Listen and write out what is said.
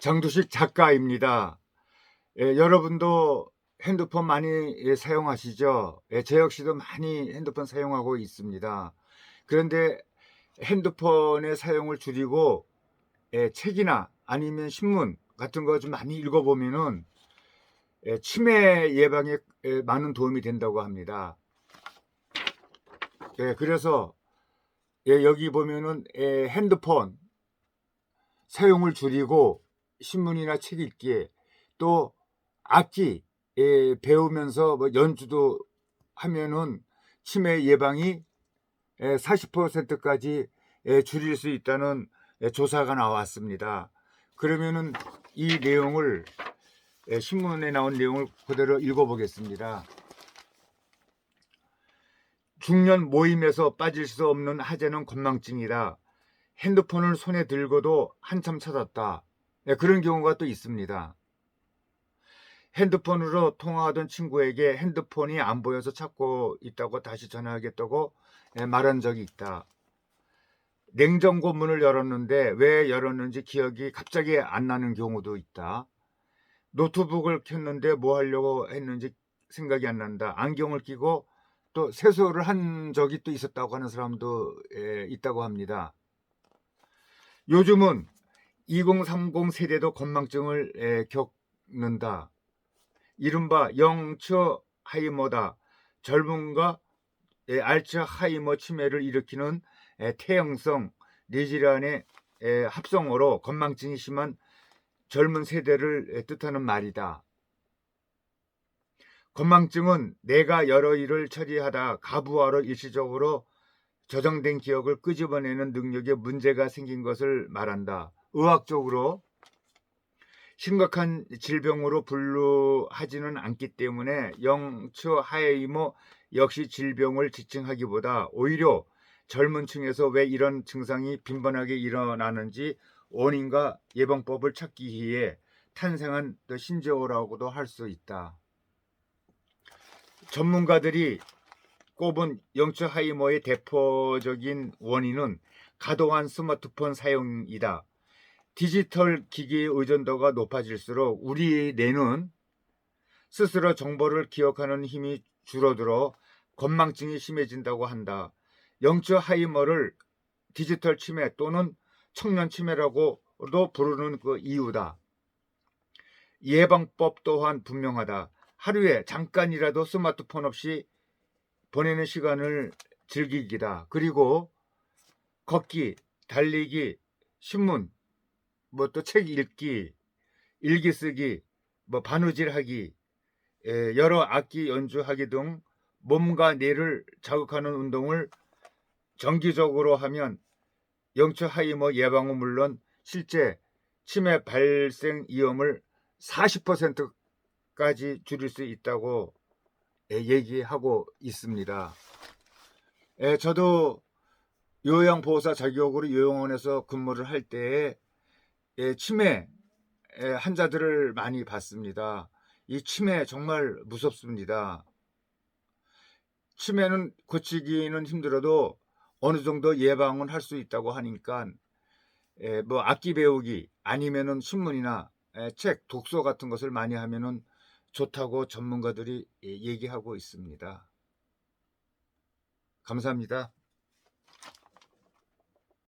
장두식 작가입니다. 예, 여러분도 핸드폰 많이 예, 사용하시죠? 예, 저 역시도 많이 핸드폰 사용하고 있습니다. 그런데 핸드폰의 사용을 줄이고 예, 책이나 아니면 신문 같은 거 좀 많이 읽어보면은 예, 치매 예방에 예, 많은 도움이 된다고 합니다. 예, 그래서 예, 여기 보면은 예, 핸드폰 사용을 줄이고 신문이나 책 읽기 또 악기 예, 배우면서 뭐 연주도 하면은 치매 예방이 예, 40%까지 예, 줄일 수 있다는 예, 조사가 나왔습니다. 그러면은 이 내용을 예, 신문에 나온 내용을 그대로 읽어보겠습니다. 중년 모임에서 빠질 수 없는 하재는 건망증이다. 핸드폰을 손에 들고도 한참 찾았다. 예, 그런 경우가 또 있습니다. 핸드폰으로 통화하던 친구에게 핸드폰이 안 보여서 찾고 있다고 다시 전화하겠다고 예, 말한 적이 있다. 냉장고 문을 열었는데 왜 열었는지 기억이 갑자기 안 나는 경우도 있다. 노트북을 켰는데 뭐 하려고 했는지 생각이 안 난다. 안경을 끼고 또 세수를 한 적이 또 있었다고 하는 사람도 예, 있다고 합니다. 요즘은 2030 세대도 건망증을 예, 겪는다. 이른바 영처하이머다. 젊음과 예, 알츠하이머 치매를 일으키는 예, 태형성 뇌질환의 예, 합성어로 건망증이 심한 젊은 세대를 예, 뜻하는 말이다. 건망증은 내가 여러 일을 처리하다 가부하러 일시적으로 저장된 기억을 끄집어내는 능력에 문제가 생긴 것을 말한다. 의학적으로 심각한 질병으로 분류하지는 않기 때문에 영처 하이모 역시 질병을 지칭하기보다 오히려 젊은 층에서 왜 이런 증상이 빈번하게 일어나는지 원인과 예방법을 찾기 위해 탄생한 또 신조어라고도 할 수 있다. 전문가들이 꼽은 영처 하이머의 대표적인 원인은 과도한 스마트폰 사용이다. 디지털 기기의 의존도가 높아질수록 우리 뇌는 스스로 정보를 기억하는 힘이 줄어들어 건망증이 심해진다고 한다. 영처 하이머를 디지털 치매 또는 청년 치매라고도 부르는 그 이유다. 예방법 또한 분명하다. 하루에 잠깐이라도 스마트폰 없이 보내는 시간을 즐기기다. 그리고 걷기, 달리기, 신문, 뭐 또 책 읽기, 일기 쓰기, 뭐 바느질하기, 에, 여러 악기 연주하기 등 몸과 뇌를 자극하는 운동을 정기적으로 하면 영처 하이머 예방은 물론 실제 치매 발생 위험을 40%까지 줄일 수 있다고 예, 얘기하고 있습니다. 예, 저도 요양보호사 자격으로 요양원에서 근무를 할 때에 예, 치매 예, 환자들을 많이 봤습니다. 이 치매 정말 무섭습니다. 치매는 고치기는 힘들어도 어느 정도 예방은 할 수 있다고 하니까 예, 뭐 악기 배우기 아니면은 신문이나 예, 책, 독서 같은 것을 많이 하면은 좋다고 전문가들이 예, 얘기하고 있습니다. 감사합니다.